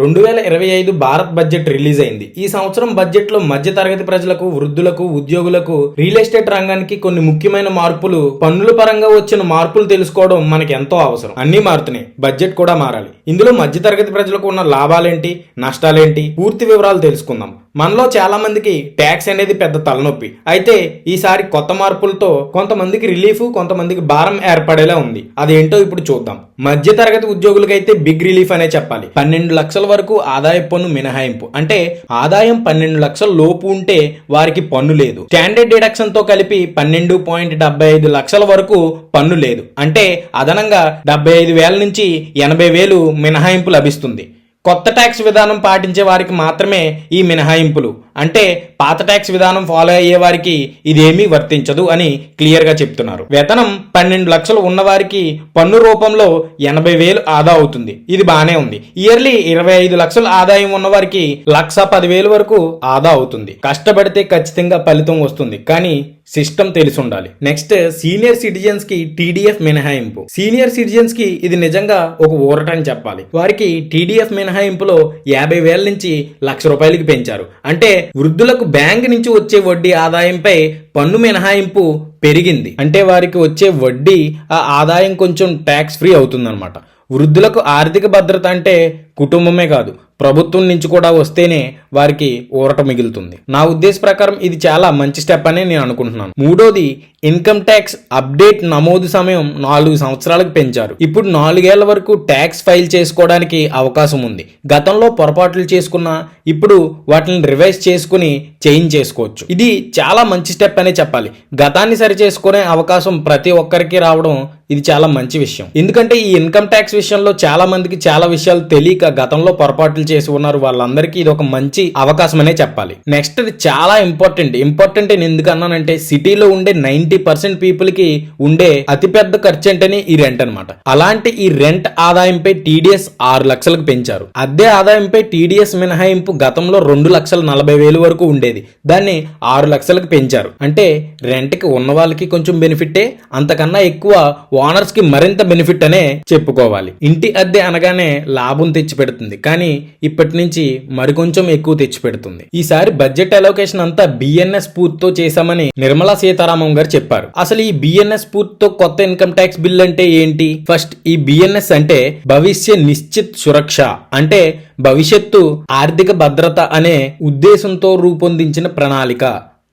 రెండు వేల ఇరవై ఐదు భారత్ బడ్జెట్ రిలీజ్ అయింది. ఈ సంవత్సరం బడ్జెట్లో మధ్యతరగతి ప్రజలకు వృద్ధులకు ఉద్యోగులకు రియల్ ఎస్టేట్ రంగానికి కొన్ని ముఖ్యమైన మార్పులు పన్నుల పరంగా వచ్చిన మార్పులు తెలుసుకోవడం మనకి ఎంతో అవసరం. అన్ని మారుతున్నాయి. బడ్జెట్ కూడా మారాలి. ఇందులో మధ్యతరగతి ప్రజలకు ఉన్న లాభాలేంటి నష్టాలేంటి? పూర్తి వివరాలు తెలుసుకుందాం. మనలో చాలా మందికి ట్యాక్స్ అనేది పెద్ద తలనొప్పి. అయితే ఈసారి కొత్త మార్పులతో కొంతమందికి రిలీఫ్ కొంతమందికి భారం ఏర్పడేలా ఉంది. అదేంటో ఇప్పుడు చూద్దాం. మధ్య తరగతి ఉద్యోగులకైతే బిగ్ రిలీఫ్ అనే చెప్పాలి. పన్నెండు లక్షల వరకు ఆదాయపు పన్ను మినహాయింపు. అంటే ఆదాయం పన్నెండు లక్షల లోపు ఉంటే వారికి పన్ను లేదు. స్టాండర్డ్ డిడక్షన్తో కలిపి పన్నెండు పాయింట్ డెబ్బై ఐదు లక్షల వరకు పన్ను లేదు. అంటే అదనంగా డెబ్బై ఐదు వేల నుంచి ఎనభై వేలు మినహాయింపు లభిస్తుంది. కొత్త ట్యాక్స్ విధానం పాటించే వారికి మాత్రమే ఈ మినహాయింపులు. అంటే పాత ట్యాక్స్ విధానం ఫాలో అయ్యే వారికి ఇదేమీ వర్తించదు అని క్లియర్గా చెప్తున్నారు. వేతనం పన్నెండు లక్షలు ఉన్నవారికి పన్ను రూపంలో ఎనభై వేలు ఆదా అవుతుంది. ఇది బాగానే ఉంది. ఇయర్లీ ఇరవై ఐదు లక్షల ఆదాయం ఉన్నవారికి లక్ష పదివేలు వరకు ఆదా అవుతుంది. కష్టపడితే ఖచ్చితంగా ఫలితం వస్తుంది. కానీ సిస్టమ్ తెలిసి ఉండాలి నెక్స్ట్ సీనియర్ సిటిజన్స్కి టీడీఎఫ్ మినహాయింపు. సీనియర్ సిటిజన్స్కి ఇది నిజంగా ఒక ఊరట అని చెప్పాలి. వారికి టీడీఎఫ్ మినహాయింపులో యాభై వేల నుంచి లక్ష రూపాయలకి పెంచారు. అంటే వృద్ధులకు బ్యాంక్ నుంచి వచ్చే వడ్డీ ఆదాయంపై పన్ను మినహాయింపు పెరిగింది. అంటే వారికి వచ్చే వడ్డీ ఆ ఆదాయం కొంచెం ట్యాక్స్ ఫ్రీ అవుతుందన్నమాట. వృద్ధులకు ఆర్థిక భద్రత అంటే కుటుంబమే కాదు ప్రభుత్వం నుంచి కూడా వస్తేనే వారికి ఊరట మిగులుతుంది. నా ఉద్దేశ ప్రకారం ఇది చాలా మంచి స్టెప్ అని నేను అనుకుంటున్నాను. మూడోది ఇన్కమ్ ట్యాక్స్ అప్డేట్ నమోదు సమయం నాలుగు సంవత్సరాలకు పెంచారు. ఇప్పుడు నాలుగేళ్ళ వరకు ట్యాక్స్ ఫైల్ చేసుకోవడానికి అవకాశం ఉంది. గతంలో పొరపాట్లు చేసుకున్నా ఇప్పుడు వాటిని రివైజ్ చేసుకుని చేంజ్ చేసుకోవచ్చు. ఇది చాలా మంచి స్టెప్ అనే చెప్పాలి. గతాన్ని సరి చేసుకునే అవకాశం ప్రతి ఒక్కరికి రావడం ఇది చాలా మంచి విషయం. ఎందుకంటే ఈ ఇన్కమ్ ట్యాక్స్ విషయంలో చాలా మందికి చాలా విషయాలు తెలియక గతంలో పొరపాట్లు చేసి ఉన్నారు వాళ్ళందరికీ ఇది ఒక మంచి అవకాశం అనే చెప్పాలి నెక్స్ట్ చాలా ఇంపార్టెంట్ ఇంపార్టెంట్ నేను ఎందుకు సిటీలో ఉండే నైన్టీ పర్సెంట్ పీపుల్కి ఉండే అతిపెద్ద ఖర్చు అంటేనే ఈ రెంట్ అన్నమాట. అలాంటి ఈ రెంట్ ఆదాయంపై టీడీఎస్ ఆరు లక్షలకు పెంచారు. అద్దె ఆదాయంపై టీడీఎస్ మినహాయింపు గతంలో రెండు లక్షల నలభై వేలు వరకు ఉండేది. దాన్ని ఆరు లక్షలకు పెంచారు. అంటే రెంట్కి ఉన్న వాళ్ళకి కొంచెం బెనిఫిటే అంతకన్నా ఎక్కువ ఓనర్స్కి మరింత బెనిఫిట్ అనే చెప్పుకోవాలి. ఇంటి అద్దె అనగానే లాభం తెచ్చి తెచ్చిపెడుతుంది. కానీ ఇప్పటి నుంచి మరికొంచెం ఎక్కువ తెచ్చిపెడుతుంది. ఈసారి బడ్జెట్ అలోకేషన్ అంతా బిఎన్ఎస్ పూర్తితో చేశామని నిర్మలా సీతారామన్ గారు చెప్పారు. అసలు ఈ బిఎన్ఎస్ పూర్తితో కొత్త ఇన్కమ్ ట్యాక్స్ బిల్ అంటే ఏంటి? ఫస్ట్ ఈ బిఎన్ఎస్ అంటే భవిష్య నిశ్చిత్ సురక్ష అంటే భవిష్యత్తు ఆర్థిక భద్రత అనే ఉద్దేశంతో రూపొందించిన ప్రణాళిక.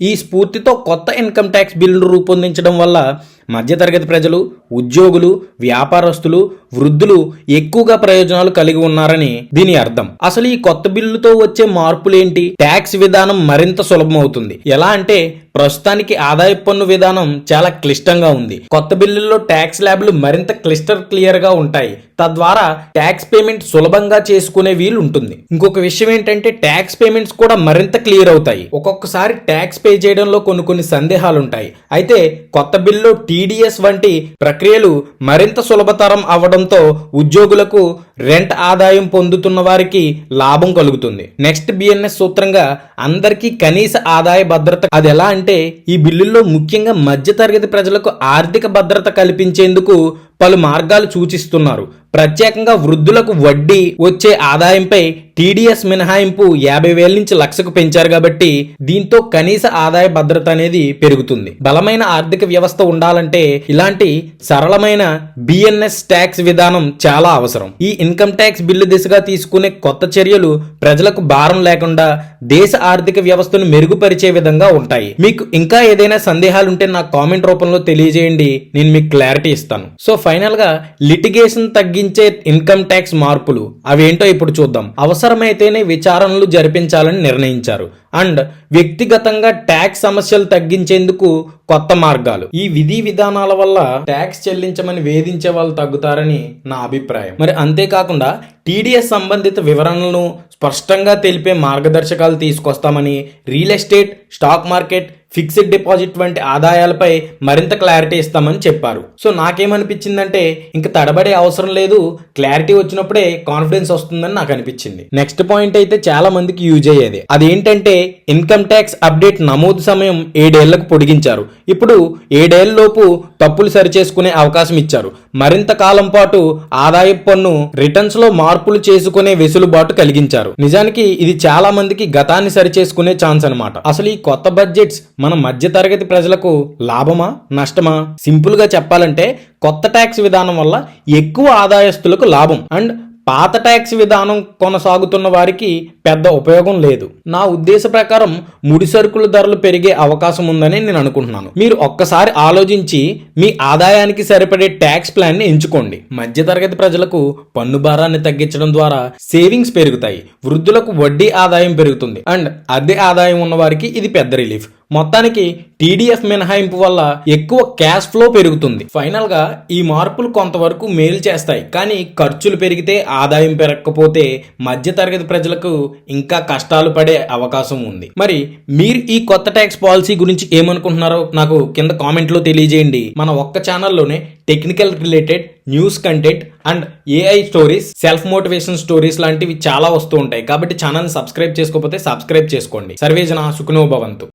ఈ స్ఫూర్తితో కొత్త ఇన్కమ్ ట్యాక్స్ బిల్లును రూపొందించడం వల్ల మధ్యతరగతి ప్రజలు ఉద్యోగులు వ్యాపారస్తులు వృద్ధులు ఎక్కువగా ప్రయోజనాలు కలిగి ఉన్నారని దీని అర్థం. అసలు ఈ కొత్త బిల్లుతో వచ్చే మార్పులేంటి? ట్యాక్స్ విధానం మరింత సులభం అవుతుంది ఎలా అంటే ప్రస్తుతానికి ఆదాయ పన్ను విధానం చాలా క్లిష్టంగా ఉంది. కొత్త బిల్లుల్లో ట్యాక్స్ ల్యాబ్లు మరింత క్లిస్టర్ క్లియర్గా ఉంటాయి. తద్వారా ట్యాక్స్ పేమెంట్ సులభంగా చేసుకునే వీలు ఉంటుంది. ఇంకొక విషయం ఏంటంటే ట్యాక్స్ పేమెంట్స్ కూడా మరింత క్లియర్ అవుతాయి. ఒక్కొక్కసారి ట్యాక్స్ పే చేయడంలో కొన్ని కొన్ని సందేహాలు ఉంటాయి అయితే కొత్త బిల్లు టీడీఎస్ వంటి ప్రక్రియలు మరింత సులభతరం అవ్వడంతో ఉద్యోగులకు రెంట్ ఆదాయం పొందుతున్న వారికి లాభం కలుగుతుంది. నెక్స్ట్ బిఎన్ఎస్ సూత్రంగా అందరికీ కనీస ఆదాయ భద్రత అది ఎలా అంటే ఈ బిల్లుల్లో ముఖ్యంగా మధ్యతరగతి ప్రజలకు ఆర్థిక భద్రత కల్పించేందుకు పలు మార్గాలు సూచిస్తున్నారు. ప్రత్యేకంగా వృద్ధులకు వడ్డీ వచ్చే ఆదాయంపై టీడీఎస్ మినహాయింపు యాభై వేల నుంచి లక్షకు పెంచారు కాబట్టి దీంతో కనీస ఆదాయ భద్రత అనేది పెరుగుతుంది. బలమైన ఆర్థిక వ్యవస్థ ఉండాలంటే ఇలాంటి సరళమైన బిఎన్ఎస్ ట్యాక్స్ విధానం చాలా అవసరం. ఈ ఇన్కమ్ ట్యాక్స్ బిల్లు దిశగా తీసుకునే కొత్త చర్యలు ప్రజలకు భారం లేకుండా దేశ ఆర్థిక వ్యవస్థను మెరుగుపరిచే విధంగా ఉంటాయి. మీకు ఇంకా ఏదైనా సందేహాలుంటే నా కామెంట్ రూపంలో తెలియజేయండి. నేను మీకు క్లారిటీ ఇస్తాను. సో ఫైనల్గా లిటిగేషన్ తగ్గించే ఇన్కమ్ ట్యాక్స్ మార్పులు అవేంటో ఇప్పుడు చూద్దాం. అవసరమైతేనే విచారణలు జరిపించాలని నిర్ణయించారు. అండ్ వ్యక్తిగతంగా ట్యాక్స్ సమస్యలు తగ్గించేందుకు కొత్త మార్గాలు. ఈ విధి విధానాల వల్ల ట్యాక్స్ చెల్లించమని వేధించే వాళ్ళు తగ్గుతారని నా అభిప్రాయం. మరి అంతేకాకుండా టీడీఎస్ సంబంధిత వివరణలను స్పష్టంగా తెలిపే మార్గదర్శకాలు తీసుకొస్తామని real estate stock market fixed deposit వంటి ఆదాయాలపై మరింత క్లారిటీ ఇస్తామని చెప్పారు. సో నాకేమనిపించిందంటే ఇంక తడబడే అవసరం లేదు క్లారిటీ వచ్చినప్పుడే కాన్ఫిడెన్స్ వస్తుందని నాకు అనిపించింది నెక్స్ట్ పాయింట్ అయితే చాలా మందికి యూజ్ అయ్యేది. అదేంటంటే ఇన్కమ్ ట్యాక్స్ అప్డేట్ నమోదు సమయం ఏడేళ్ళకు పొడిగించారు. ఇప్పుడు ఏడేళ్ళలోపు తప్పులు సరిచేసుకునే అవకాశం ఇచ్చారు. మరింత కాలం పాటు ఆదాయపు పన్ను రిటర్న్స్లో మార్పులు చేసుకునే వెసులుబాటు కలిగించారు. నిజానికి ఇది చాలా మందికి గతాన్ని సరిచేసుకునే ఛాన్స్ అనమాట అసలు ఈ కొత్త బడ్జెట్స్ మన మధ్య తరగతి ప్రజలకు లాభమా నష్టమా? సింపుల్గా చెప్పాలంటే కొత్త ట్యాక్స్ విధానం వల్ల ఎక్కువ ఆదాయస్తులకు లాభం. అండ్ పాత ట్యాక్స్ విధానం కొనసాగుతున్న వారికి పెద్ద ఉపయోగం లేదు. నా ఉద్దేశ ప్రకారం ముడి సరుకుల ధరలు పెరిగే అవకాశం ఉందని నేను అనుకుంటున్నాను. మీరు ఒక్కసారి ఆలోచించి మీ ఆదాయానికి సరిపడే ట్యాక్స్ ప్లాన్ని ఎంచుకోండి. మధ్యతరగతి ప్రజలకు పన్ను భారాన్ని తగ్గించడం ద్వారా సేవింగ్స్ పెరుగుతాయి. వృద్ధులకు వడ్డీ ఆదాయం పెరుగుతుంది. అండ్ అద్దె ఆదాయం ఉన్న వారికి ఇది పెద్ద రిలీఫ్. మొత్తానికి టీడీఎఫ్ మినహాయింపు వల్ల ఎక్కువ క్యాష్ ఫ్లో పెరుగుతుంది. ఫైనల్గా ఈ మార్పులు కొంతవరకు మేలు చేస్తాయి. కానీ ఖర్చులు పెరిగితే ఆదాయం పెరగకపోతే మధ్య తరగతి ప్రజలకు ఇంకా కష్టాలు పడే అవకాశం ఉంది. మరి మీరు ఈ కొత్త ట్యాక్స్ పాలసీ గురించి ఏమనుకుంటున్నారో నాకు కింద కామెంట్లో తెలియజేయండి. మన ఒక్క ఛానల్లోనే technical related news content and AI stories self motivation stories లాంటివి చాలా వస్తూ ఉంటాయి. కాబట్టి ఛానల్ సబ్స్క్రైబ్ చేసుకోకపోతే సబ్స్క్రైబ్ చేసుకోండి. సర్వేజన సుఖనో భవంతు.